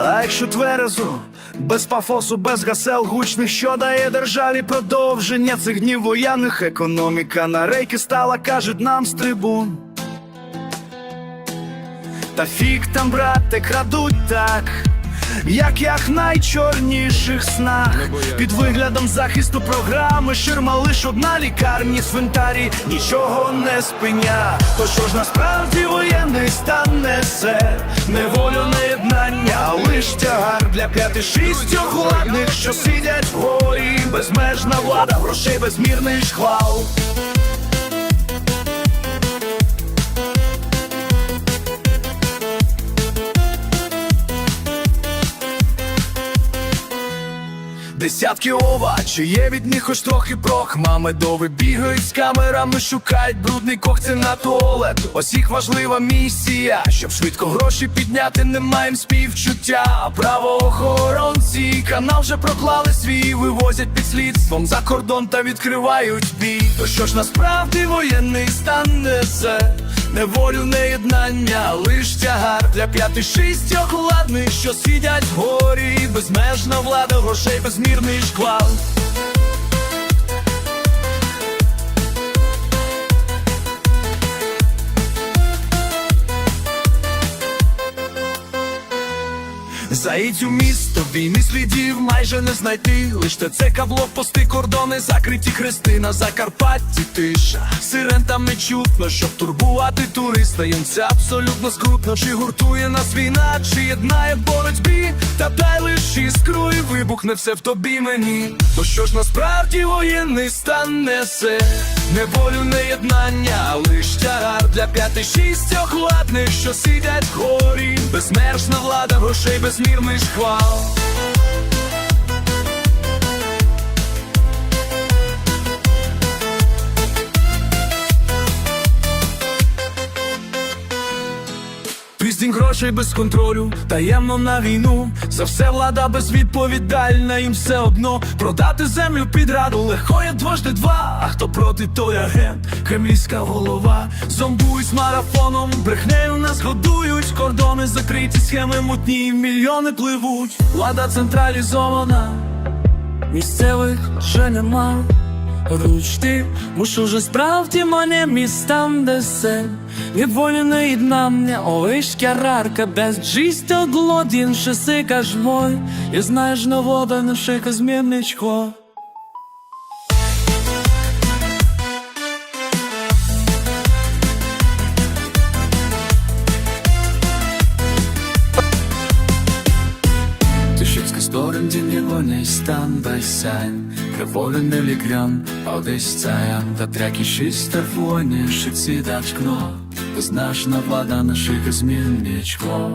А якщо тверезо, без пафосу, без гасел гучних, що дає державі продовження цих днів воєнних економіка на рейки стала, кажуть нам з трибун. Та фік там, брате, крадуть так, як як найчорніших снах. Під виглядом захисту програми ширма лиш одна лікарні, свинтарі нічого не спиня. То що ж насправді воєнний стан несе неволю не єднання, лиш тягар для п'яти шістьох владних, що сидять вгорі, безмежна влада, грошей безмірний шквал. Десятки ова, чи є від них хоч трохи прох? Мамедови бігають з камерами, шукають брудний когти на туалет. Ось їх важлива місія, щоб швидко гроші підняти, не маєм співчуття Правоохоронці. Канал вже проклали свій, вивозять під слідством за кордон та відкривають бій. То що ж насправді воєнний стан несе Неволю не єднання, лиш тягар для п'яти шістьох ладних, що сидять горі безмежна влада, грошей безмірний шквал. Заїдь у місто, війни слідів майже не знайти. Лиш ТЦК, блокпости, кордони, закриті хрести на Закарпатті тиша. Сирен там не чутно, щоб турбувати туриста. Їм це абсолютно скрутно, чи гуртує нас війна, чи єднає в боротьбі, та дай лиш іскру і вибухне все в тобі мені. То що ж насправді воєнний стан несе неволю не єднання, лиш тягар для п'яти шістьох владних, що сидять вгорі. Безмежна влада, грошей безмірний шквал. Піздінь грошей без контролю, таємно на війну. За все влада безвідповідальна, їм все одно продати землю під раду легко є дважди два. А хто проти, той агент, кремлівська голова. Зомбують з марафоном, брехнею нас годують. Кордони закриті, схеми мутні, мільйони пливуть. Влада централізована, місцевих вже нема. Ручти, мушу вже справді мене містам десе? Неволі не єднання, ой, шкярарка без джистя глодін, ж мой. І знаєш, новода на шика змірничко Tysiąc storem dziennie wolny stan bez sen Da ligran, odejściajem Ta traki czyste wojny, szycy dać kno Znasz na vlada włada naszych zmienniczko